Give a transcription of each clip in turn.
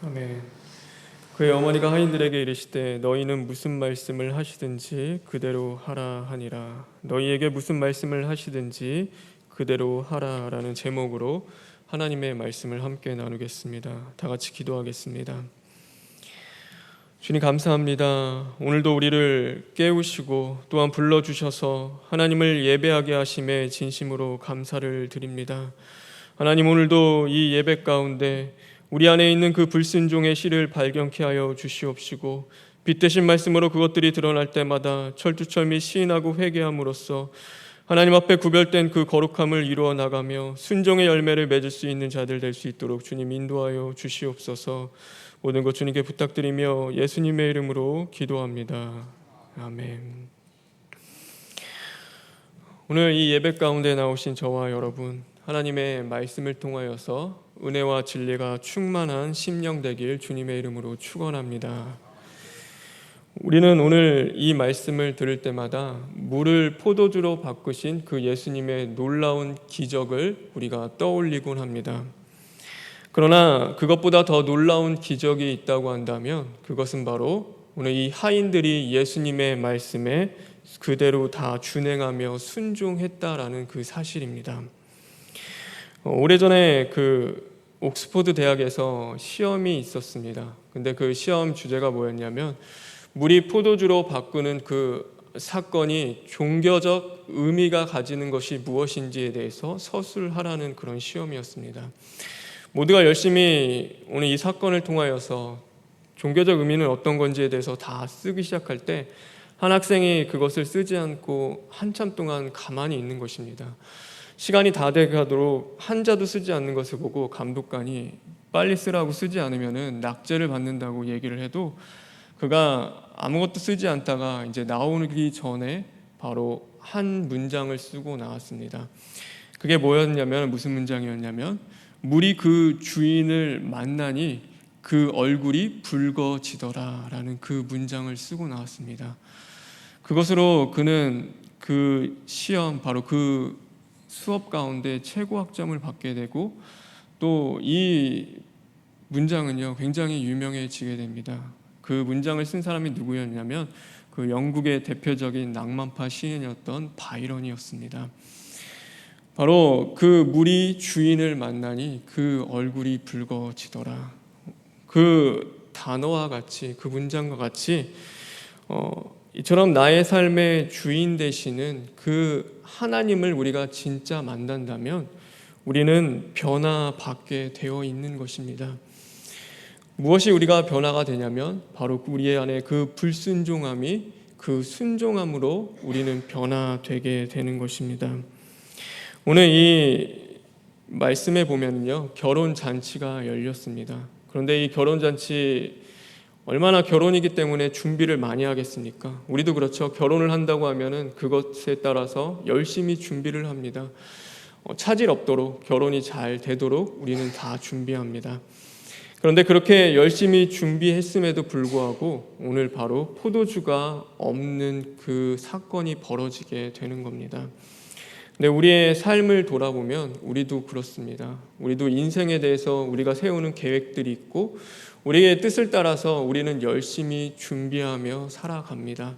아멘. 그의 어머니가 하인들에게 이르시되 너희는 무슨 말씀을 하시든지 그대로 하라 하니라. 너희에게 무슨 말씀을 하시든지 그대로 하라라는 제목으로 하나님의 말씀을 함께 나누겠습니다. 다 같이 기도하겠습니다. 주님 감사합니다. 오늘도 우리를 깨우시고 또한 불러 주셔서 하나님을 예배하게 하심에 진심으로 감사를 드립니다. 하나님 오늘도 이 예배 가운데 우리 안에 있는 그 불순종의 씨를 발견케 하여 주시옵시고 빛 대신 말씀으로 그것들이 드러날 때마다 철두철미 시인하고 회개함으로써 하나님 앞에 구별된 그 거룩함을 이루어 나가며 순종의 열매를 맺을 수 있는 자들 될 수 있도록 주님 인도하여 주시옵소서. 모든 것 주님께 부탁드리며 예수님의 이름으로 기도합니다. 아멘. 오늘 이 예배 가운데 나오신 저와 여러분 하나님의 말씀을 통하여서 은혜와 진리가 충만한 심령 되길 주님의 이름으로 축원합니다. 우리는 오늘 이 말씀을 들을 때마다 물을 포도주로 바꾸신 그 예수님의 놀라운 기적을 우리가 떠올리곤 합니다. 그러나 그것보다 더 놀라운 기적이 있다고 한다면 그것은 바로 오늘 이 하인들이 예수님의 말씀에 그대로 다 준행하며 순종했다라는 그 사실입니다. 어, 오래전에 그 옥스포드 대학에서 시험이 있었습니다. 근데 그 시험 주제가 뭐였냐면 물이 포도주로 바꾸는 그 사건이 종교적 의미가 가지는 것이 무엇인지에 대해서 서술하라는 그런 시험이었습니다. 모두가 열심히 오늘 이 사건을 통하여서 종교적 의미는 어떤 건지에 대해서 다 쓰기 시작할 때 한 학생이 그것을 쓰지 않고 한참 동안 가만히 있는 것입니다. 시간이 다 돼가도록 한자도 쓰지 않는 것을 보고 감독관이 빨리 쓰라고 쓰지 않으면은 낙제를 받는다고 얘기를 해도 그가 아무것도 쓰지 않다가 이제 나오기 전에 바로 한 문장을 쓰고 나왔습니다. 그게 뭐였냐면 무슨 문장이었냐면 물이 그 주인을 만나니 그 얼굴이 붉어지더라라는 그 문장을 쓰고 나왔습니다. 그것으로 그는 그 시험 바로 그 수업 가운데 최고 학점을 받게 되고 또 이 문장은요 굉장히 유명해지게 됩니다. 그 문장을 쓴 사람이 누구였냐면 그 영국의 대표적인 낭만파 시인이었던 바이런이었습니다. 바로 그 물이 주인을 만나니 그 얼굴이 붉어지더라. 그 단어와 같이 그 문장과 같이 어, 이처럼 나의 삶의 주인 되시는 그 하나님을 우리가 진짜 만난다면 우리는 변화받게 되어 있는 것입니다. 무엇이 우리가 변화가 되냐면 바로 우리의 안에 그 불순종함이 그 순종함으로 우리는 변화되게 되는 것입니다. 오늘 이 말씀에 보면요 결혼 잔치가 열렸습니다. 그런데 이 결혼 잔치 얼마나 결혼이기 때문에 준비를 많이 하겠습니까? 우리도 그렇죠. 결혼을 한다고 하면은 그것에 따라서 열심히 준비를 합니다. 어, 차질 없도록 결혼이 잘 되도록 우리는 다 준비합니다. 그런데 그렇게 열심히 준비했음에도 불구하고 오늘 바로 포도주가 없는 그 사건이 벌어지게 되는 겁니다. 근데 우리의 삶을 돌아보면 우리도 그렇습니다. 우리도 인생에 대해서 우리가 세우는 계획들이 있고 우리의 뜻을 따라서 우리는 열심히 준비하며 살아갑니다.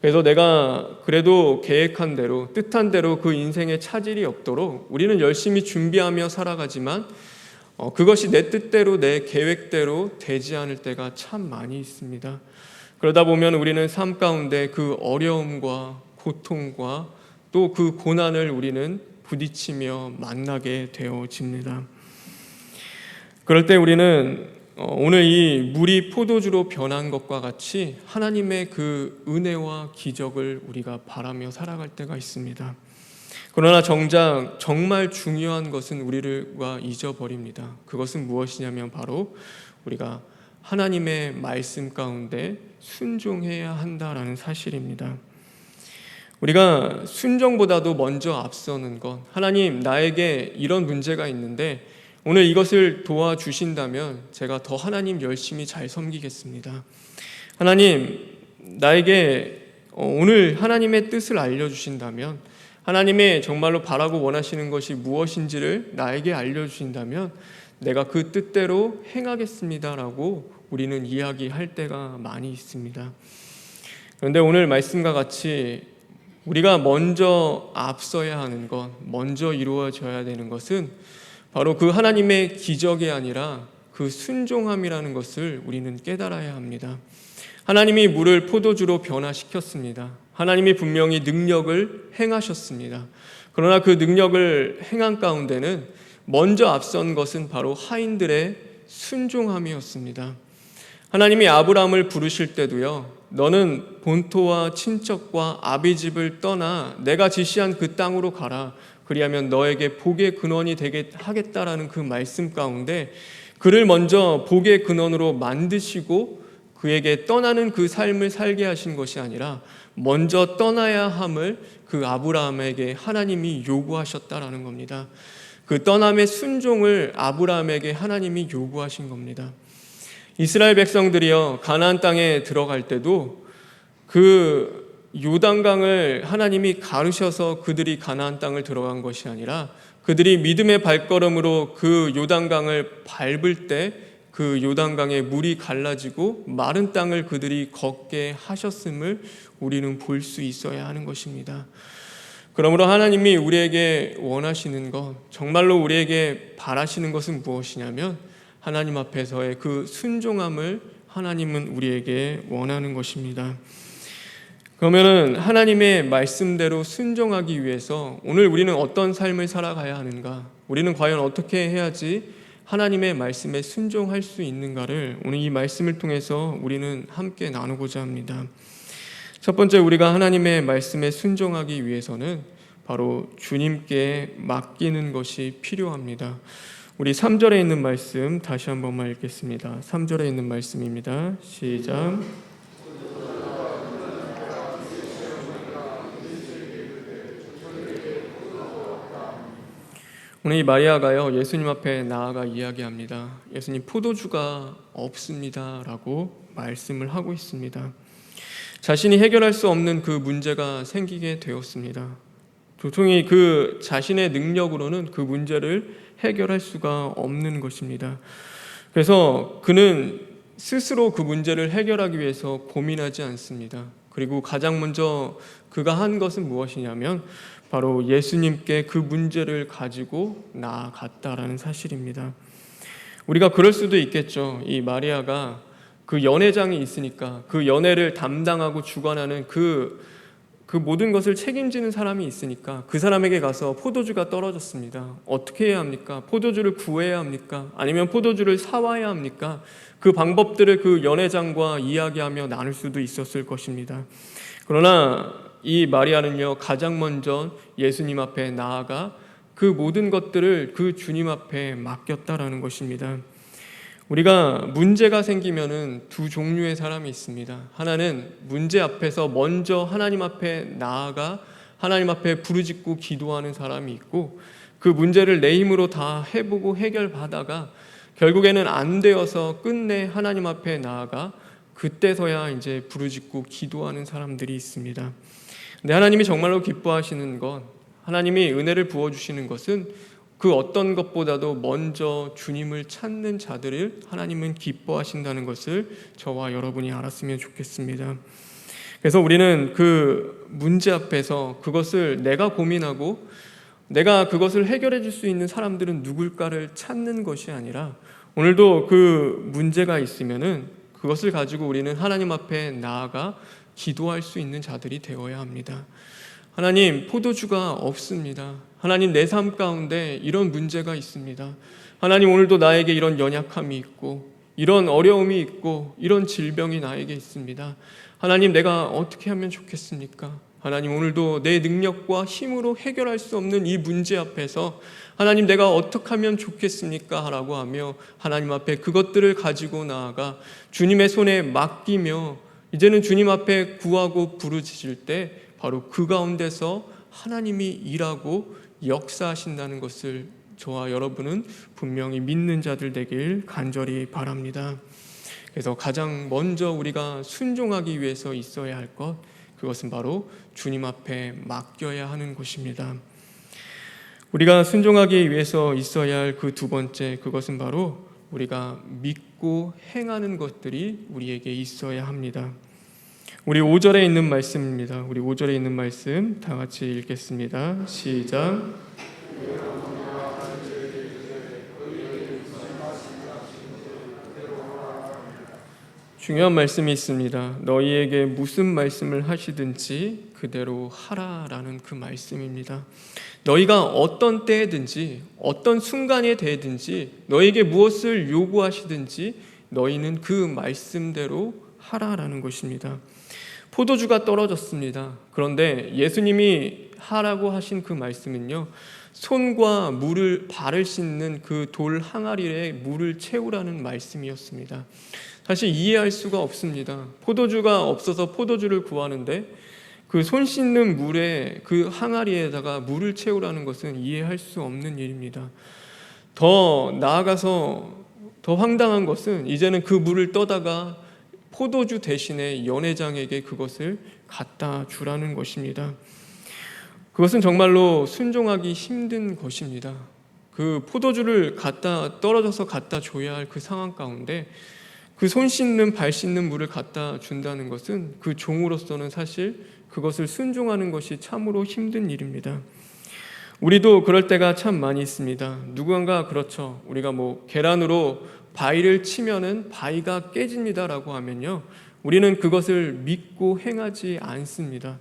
그래서 내가 그래도 계획한 대로 뜻한 대로 그 인생에 차질이 없도록 우리는 열심히 준비하며 살아가지만 어, 그것이 내 뜻대로 내 계획대로 되지 않을 때가 참 많이 있습니다. 그러다 보면 우리는 삶 가운데 그 어려움과 고통과 또 그 고난을 우리는 부딪히며 만나게 되어집니다. 그럴 때 우리는 어, 오늘 이 물이 포도주로 변한 것과 같이 하나님의 그 은혜와 기적을 우리가 바라며 살아갈 때가 있습니다. 그러나 정작 정말 중요한 것은 우리가 잊어버립니다. 그것은 무엇이냐면 바로 우리가 하나님의 말씀 가운데 순종해야 한다라는 사실입니다. 우리가 순종보다도 먼저 앞서는 것, 하나님 나에게 이런 문제가 있는데 오늘 이것을 도와주신다면 제가 더 하나님 열심히 잘 섬기겠습니다. 하나님, 나에게 어, 오늘 하나님의 뜻을 알려주신다면 하나님의 정말로 바라고 원하시는 것이 무엇인지를 나에게 알려주신다면 내가 그 뜻대로 행하겠습니다라고 우리는 이야기할 때가 많이 있습니다. 그런데 오늘 말씀과 같이 우리가 먼저 앞서야 하는 것, 먼저 이루어져야 되는 것은 바로 그 하나님의 기적이 아니라 그 순종함이라는 것을 우리는 깨달아야 합니다. 하나님이 물을 포도주로 변화시켰습니다. 하나님이 분명히 능력을 행하셨습니다. 그러나 그 능력을 행한 가운데는 먼저 앞선 것은 바로 하인들의 순종함이었습니다. 하나님이 아브라함을 부르실 때도요, 너는 본토와 친척과 아비 집을 떠나 내가 지시한 그 땅으로 가라. 그리하면 너에게 복의 근원이 되게 하겠다라는 그 말씀 가운데 그를 먼저 복의 근원으로 만드시고 그에게 떠나는 그 삶을 살게 하신 것이 아니라 먼저 떠나야 함을 그 아브라함에게 하나님이 요구하셨다라는 겁니다. 그 떠남의 순종을 아브라함에게 하나님이 요구하신 겁니다. 이스라엘 백성들이요 가나안 땅에 들어갈 때도 그 요단강을 하나님이 가르셔서 그들이 가나안 땅을 들어간 것이 아니라 그들이 믿음의 발걸음으로 그 요단강을 밟을 때 그 요단강의 물이 갈라지고 마른 땅을 그들이 걷게 하셨음을 우리는 볼 수 있어야 하는 것입니다. 그러므로 하나님이 우리에게 원하시는 것, 정말로 우리에게 바라시는 것은 무엇이냐면 하나님 앞에서의 그 순종함을 하나님은 우리에게 원하는 것입니다. 그러면은 하나님의 말씀대로 순종하기 위해서 오늘 우리는 어떤 삶을 살아가야 하는가? 우리는 과연 어떻게 해야지 하나님의 말씀에 순종할 수 있는가를 오늘 이 말씀을 통해서 우리는 함께 나누고자 합니다. 첫 번째 우리가 하나님의 말씀에 순종하기 위해서는 바로 주님께 맡기는 것이 필요합니다. 우리 3절에 있는 말씀 다시 한 번만 읽겠습니다. 3절에 있는 말씀입니다. 시작. 오늘 이 마리아가요 예수님 앞에 나아가 이야기합니다. 예수님 포도주가 없습니다라고 말씀을 하고 있습니다. 자신이 해결할 수 없는 그 문제가 생기게 되었습니다. 도통이 그 자신의 능력으로는 그 문제를 해결할 수가 없는 것입니다. 그래서 그는 스스로 그 문제를 해결하기 위해서 고민하지 않습니다. 그리고 가장 먼저 그가 한 것은 무엇이냐면 바로 예수님께 그 문제를 가지고 나아갔다라는 사실입니다. 우리가 그럴 수도 있겠죠. 이 마리아가 그 연회장이 있으니까 그 연회를 담당하고 주관하는 그, 그 모든 것을 책임지는 사람이 있으니까 그 사람에게 가서 포도주가 떨어졌습니다. 어떻게 해야 합니까? 포도주를 구해야 합니까? 아니면 포도주를 사와야 합니까? 그 방법들을 그 연회장과 이야기하며 나눌 수도 있었을 것입니다. 그러나 이 마리아는요, 가장 먼저 예수님 앞에 나아가 그 모든 것들을 그 주님 앞에 맡겼다라는 것입니다. 우리가 문제가 생기면은 두 종류의 사람이 있습니다. 하나는 문제 앞에서 먼저 하나님 앞에 나아가 하나님 앞에 부르짖고 기도하는 사람이 있고 그 문제를 내 힘으로 다 해보고 해결받아가 결국에는 안 되어서 끝내 하나님 앞에 나아가 그때서야 이제 부르짖고 기도하는 사람들이 있습니다. 근데 하나님이 정말로 기뻐하시는 것, 하나님이 은혜를 부어 주시는 것은 그 어떤 것보다도 먼저 주님을 찾는 자들을 하나님은 기뻐하신다는 것을 저와 여러분이 알았으면 좋겠습니다. 그래서 우리는 그 문제 앞에서 그것을 내가 고민하고 내가 그것을 해결해 줄 수 있는 사람들은 누굴까를 찾는 것이 아니라 오늘도 그 문제가 있으면은 그것을 가지고 우리는 하나님 앞에 나아가 기도할 수 있는 자들이 되어야 합니다. 하나님, 포도주가 없습니다. 하나님, 내 삶 가운데 이런 문제가 있습니다. 하나님, 오늘도 나에게 이런 연약함이 있고, 이런 어려움이 있고, 이런 질병이 나에게 있습니다. 하나님, 내가 어떻게 하면 좋겠습니까? 하나님, 오늘도 내 능력과 힘으로 해결할 수 없는 이 문제 앞에서 하나님, 내가 어떻게 하면 좋겠습니까? 라고 하며 하나님 앞에 그것들을 가지고 나아가 주님의 손에 맡기며 이제는 주님 앞에 구하고 부르짖을 때 바로 그 가운데서 하나님이 일하고 역사하신다는 것을 저와 여러분은 분명히 믿는 자들 되길 간절히 바랍니다. 그래서 가장 먼저 우리가 순종하기 위해서 있어야 할 것, 그것은 바로 주님 앞에 맡겨야 하는 것입니다. 우리가 순종하기 위해서 있어야 할 그 두 번째 그것은 바로 우리가 믿고 행하는 것들이 우리에게 있어야 합니다. 우리 5절에 있는 말씀입니다. 우리 5절에 있는 말씀 다 같이 읽겠습니다. 시작. 중요한 말씀이 있습니다. 너희에게 무슨 말씀을 하시든지 그대로 하라라는 그 말씀입니다. 너희가 어떤 때든지 어떤 순간에 대든지 너에게 무엇을 요구하시든지 너희는 그 말씀대로 하라라는 것입니다. 포도주가 떨어졌습니다. 그런데 예수님이 하라고 하신 그 말씀은요. 손과 물을 발을 씻는 그 돌 항아리에 물을 채우라는 말씀이었습니다. 사실 이해할 수가 없습니다. 포도주가 없어서 포도주를 구하는데 그 손 씻는 물에 그 항아리에다가 물을 채우라는 것은 이해할 수 없는 일입니다. 더 나아가서 더 황당한 것은 이제는 그 물을 떠다가 포도주 대신에 연회장에게 그것을 갖다 주라는 것입니다. 그것은 정말로 순종하기 힘든 것입니다. 그 포도주를 갖다 떨어져서 갖다 줘야 할 그 상황 가운데 그 손 씻는 발 씻는 물을 갖다 준다는 것은 그 종으로서는 사실 그것을 순종하는 것이 참으로 힘든 일입니다. 우리도 그럴 때가 참 많이 있습니다. 누군가 그렇죠. 우리가 뭐 계란으로 바위를 치면은 바위가 깨집니다라고 하면요. 우리는 그것을 믿고 행하지 않습니다.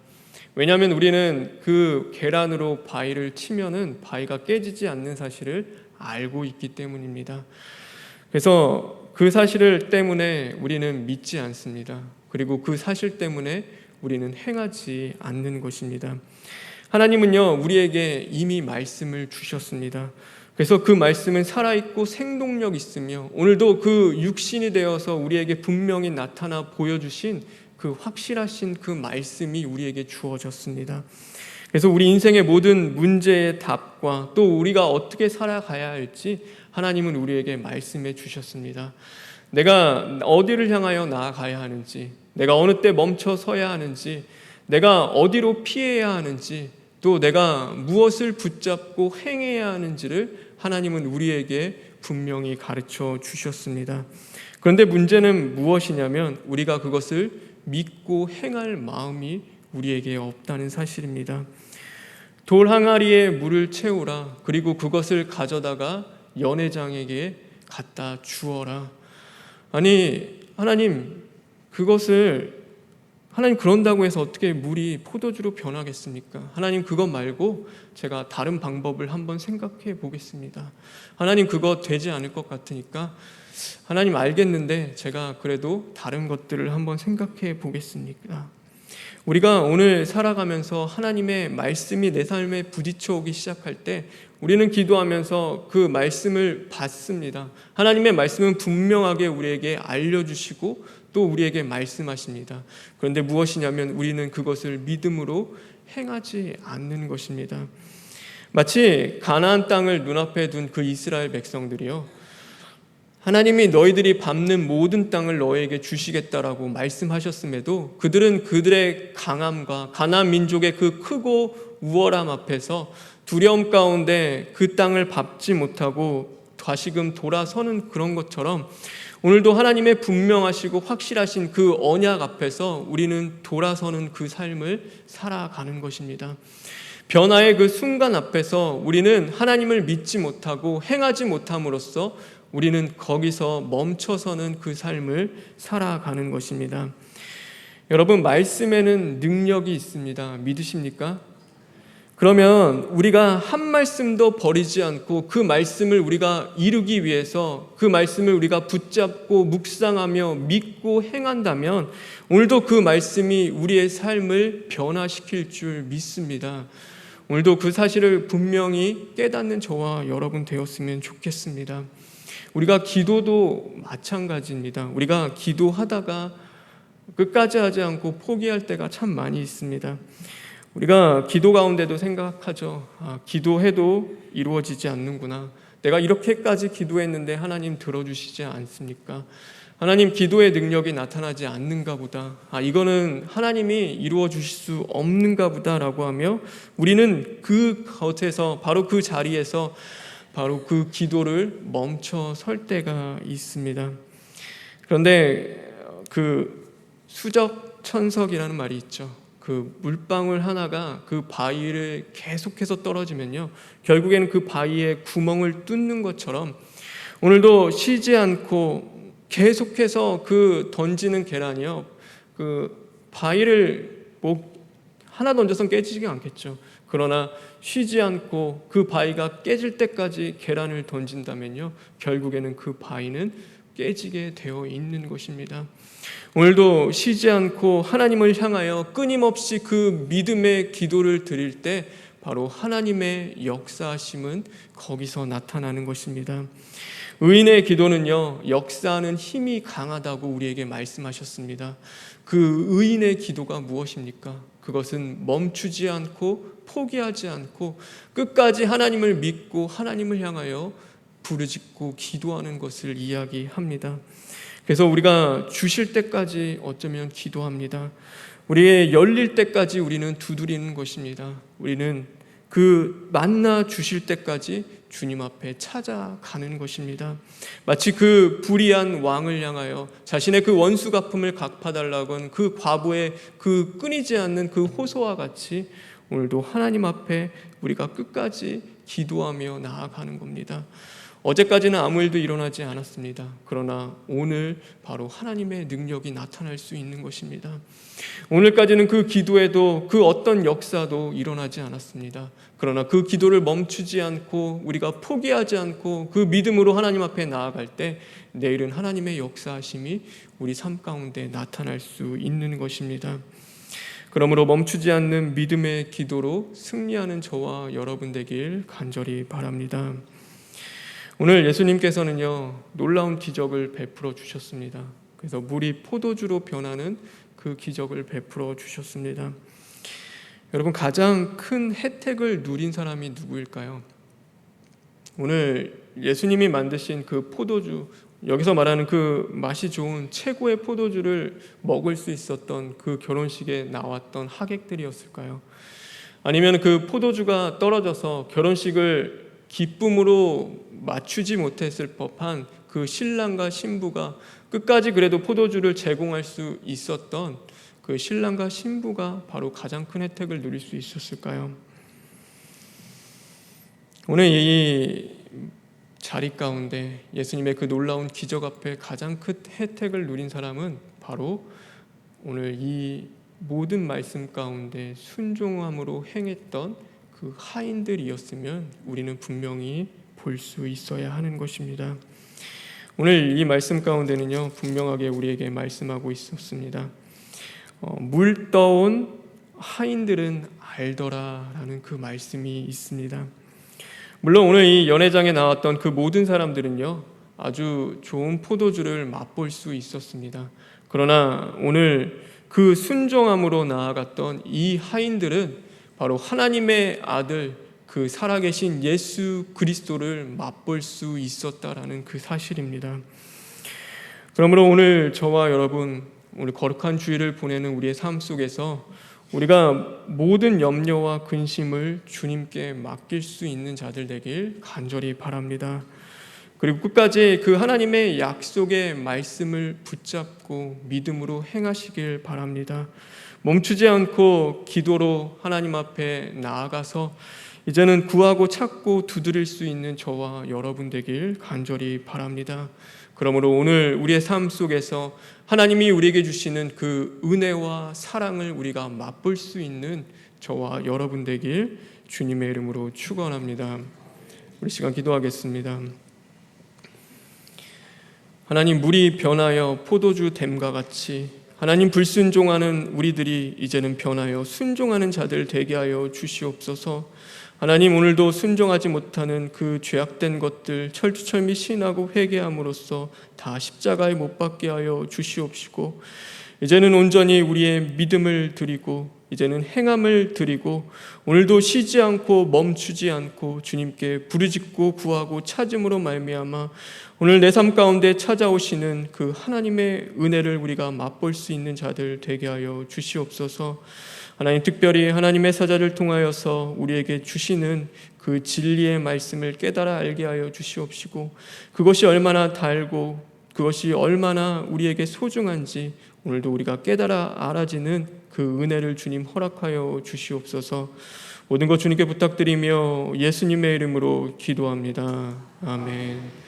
왜냐하면 우리는 그 계란으로 바위를 치면은 바위가 깨지지 않는 사실을 알고 있기 때문입니다. 그래서 그 사실을 때문에 우리는 믿지 않습니다. 그리고 그 사실 때문에 우리는 행하지 않는 것입니다. 하나님은요, 우리에게 이미 말씀을 주셨습니다. 그래서 그 말씀은 살아있고 생동력 있으며 오늘도 그 육신이 되어서 우리에게 분명히 나타나 보여주신 그 확실하신 그 말씀이 우리에게 주어졌습니다. 그래서 우리 인생의 모든 문제의 답과 또 우리가 어떻게 살아가야 할지 하나님은 우리에게 말씀해 주셨습니다. 내가 어디를 향하여 나아가야 하는지, 내가 어느 때 멈춰 서야 하는지, 내가 어디로 피해야 하는지, 또 내가 무엇을 붙잡고 행해야 하는지를 하나님은 우리에게 분명히 가르쳐 주셨습니다. 그런데 문제는 무엇이냐면 우리가 그것을 믿고 행할 마음이 우리에게 없다는 사실입니다. 돌 항아리에 물을 채우라. 그리고 그것을 가져다가 연회장에게 갖다 주어라. 아니, 하나님, 그것을 하나님 그런다고 해서 어떻게 물이 포도주로 변하겠습니까? 하나님 그것 말고 제가 다른 방법을 한번 생각해 보겠습니다. 하나님 그거 되지 않을 것 같으니까 하나님 알겠는데 제가 그래도 다른 것들을 한번 생각해 보겠습니다. 우리가 오늘 살아가면서 하나님의 말씀이 내 삶에 부딪혀 오기 시작할 때 우리는 기도하면서 그 말씀을 받습니다. 하나님의 말씀은 분명하게 우리에게 알려주시고 또 우리에게 말씀하십니다. 그런데 무엇이냐면 우리는 그것을 믿음으로 행하지 않는 것입니다. 마치 가나안 땅을 눈앞에 둔 그 이스라엘 백성들이요. 하나님이 너희들이 밟는 모든 땅을 너에게 주시겠다라고 말씀하셨음에도 그들은 그들의 강함과 가나안 민족의 그 크고 우월함 앞에서 두려움 가운데 그 땅을 밟지 못하고 다시금 돌아서는 그런 것처럼 오늘도 하나님의 분명하시고 확실하신 그 언약 앞에서 우리는 돌아서는 그 삶을 살아가는 것입니다. 변화의 그 순간 앞에서 우리는 하나님을 믿지 못하고 행하지 못함으로써 우리는 거기서 멈춰서는 그 삶을 살아가는 것입니다. 여러분, 말씀에는 능력이 있습니다. 믿으십니까? 그러면 우리가 한 말씀도 버리지 않고 그 말씀을 우리가 이루기 위해서 그 말씀을 우리가 붙잡고 묵상하며 믿고 행한다면 오늘도 그 말씀이 우리의 삶을 변화시킬 줄 믿습니다. 오늘도 그 사실을 분명히 깨닫는 저와 여러분 되었으면 좋겠습니다. 우리가 기도도 마찬가지입니다. 우리가 기도하다가 끝까지 하지 않고 포기할 때가 참 많이 있습니다. 우리가 기도 가운데도 생각하죠. 아, 기도해도 이루어지지 않는구나. 내가 이렇게까지 기도했는데 하나님 들어주시지 않습니까? 하나님 기도의 능력이 나타나지 않는가 보다. 아, 이거는 하나님이 이루어 주실 수 없는가 보다라고 하며 우리는 그 겉에서 바로 그 자리에서 바로 그 기도를 멈춰 설 때가 있습니다. 그런데 그 수적 천석이라는 말이 있죠. 그 물방울 하나가 그 바위를 계속해서 떨어지면요. 결국에는 그 바위에 구멍을 뚫는 것처럼 오늘도 쉬지 않고 계속해서 그 던지는 계란이요. 그 바위를 뭐 하나 던져서 깨지지가 않겠죠. 그러나 쉬지 않고 그 바위가 깨질 때까지 계란을 던진다면요. 결국에는 그 바위는 깨지게 되어 있는 것입니다. 오늘도 쉬지 않고 하나님을 향하여 끊임없이 그 믿음의 기도를 드릴 때 바로 하나님의 역사하심은 거기서 나타나는 것입니다. 의인의 기도는요, 역사하는 힘이 강하다고 우리에게 말씀하셨습니다. 그 의인의 기도가 무엇입니까? 그것은 멈추지 않고 포기하지 않고 끝까지 하나님을 믿고 하나님을 향하여 부르짖고 기도하는 것을 이야기합니다. 그래서 우리가 주실 때까지 어쩌면 기도합니다. 우리의 열릴 때까지 우리는 두드리는 것입니다. 우리는 그 만나 주실 때까지 주님 앞에 찾아가는 것입니다. 마치 그 불의한 왕을 향하여 자신의 그 원수 갚음을 갚아달라고 한 그 과부의 그 끊이지 않는 그 호소와 같이 오늘도 하나님 앞에 우리가 끝까지 기도하며 나아가는 겁니다. 어제까지는 아무 일도 일어나지 않았습니다. 그러나 오늘 바로 하나님의 능력이 나타날 수 있는 것입니다. 오늘까지는 그 기도에도 그 어떤 역사도 일어나지 않았습니다. 그러나 그 기도를 멈추지 않고 우리가 포기하지 않고 그 믿음으로 하나님 앞에 나아갈 때 내일은 하나님의 역사하심이 우리 삶 가운데 나타날 수 있는 것입니다. 그러므로 멈추지 않는 믿음의 기도로 승리하는 저와 여러분 되길 간절히 바랍니다. 오늘 예수님께서는요 놀라운 기적을 베풀어 주셨습니다. 그래서 물이 포도주로 변하는 그 기적을 베풀어 주셨습니다. 여러분 가장 큰 혜택을 누린 사람이 누구일까요? 오늘 예수님이 만드신 그 포도주 여기서 말하는 그 맛이 좋은 최고의 포도주를 먹을 수 있었던 그 결혼식에 나왔던 하객들이었을까요? 아니면 그 포도주가 떨어져서 결혼식을 기쁨으로 맞추지 못했을 법한 그 신랑과 신부가 끝까지 그래도 포도주를 제공할 수 있었던 그 신랑과 신부가 바로 가장 큰 혜택을 누릴 수 있었을까요? 오늘 이 자리 가운데 예수님의 그 놀라운 기적 앞에 가장 큰 혜택을 누린 사람은 바로 오늘 이 모든 말씀 가운데 순종함으로 행했던 그 하인들이었으면 우리는 분명히 볼 수 있어야 하는 것입니다. 오늘 이 말씀 가운데는요 분명하게 우리에게 말씀하고 있었습니다. 어, 물 떠온 하인들은 알더라라는 그 말씀이 있습니다. 물론 오늘 이 연회장에 나왔던 그 모든 사람들은요 아주 좋은 포도주를 맛볼 수 있었습니다. 그러나 오늘 그 순종함으로 나아갔던 이 하인들은 바로 하나님의 아들 그 살아계신 예수 그리스도를 맛볼 수 있었다라는 그 사실입니다. 그러므로 오늘 저와 여러분 오늘 거룩한 주일을 보내는 우리의 삶 속에서 우리가 모든 염려와 근심을 주님께 맡길 수 있는 자들 되길 간절히 바랍니다. 그리고 끝까지 그 하나님의 약속의 말씀을 붙잡고 믿음으로 행하시길 바랍니다. 멈추지 않고 기도로 하나님 앞에 나아가서 이제는 구하고 찾고 두드릴 수 있는 저와 여러분 되길 간절히 바랍니다. 그러므로 오늘 우리의 삶 속에서 하나님이 우리에게 주시는 그 은혜와 사랑을 우리가 맛볼 수 있는 저와 여러분 되길 주님의 이름으로 축원합니다. 우리 시간 기도하겠습니다. 하나님 물이 변하여 포도주 댐과 같이 하나님 불순종하는 우리들이 이제는 변하여 순종하는 자들 되게 하여 주시옵소서. 하나님 오늘도 순종하지 못하는 그 죄악된 것들 철두철미 신하고 회개함으로써 다 십자가에 못 박게 하여 주시옵시고 이제는 온전히 우리의 믿음을 드리고 이제는 행함을 드리고 오늘도 쉬지 않고 멈추지 않고 주님께 부르짖고 구하고 찾음으로 말미암아 오늘 내 삶 가운데 찾아오시는 그 하나님의 은혜를 우리가 맛볼 수 있는 자들 되게 하여 주시옵소서. 하나님 특별히 하나님의 사자를 통하여서 우리에게 주시는 그 진리의 말씀을 깨달아 알게 하여 주시옵시고 그것이 얼마나 달고 그것이 얼마나 우리에게 소중한지 오늘도 우리가 깨달아 알아지는 그 은혜를 주님 허락하여 주시옵소서. 모든 것 주님께 부탁드리며 예수님의 이름으로 기도합니다. 아멘.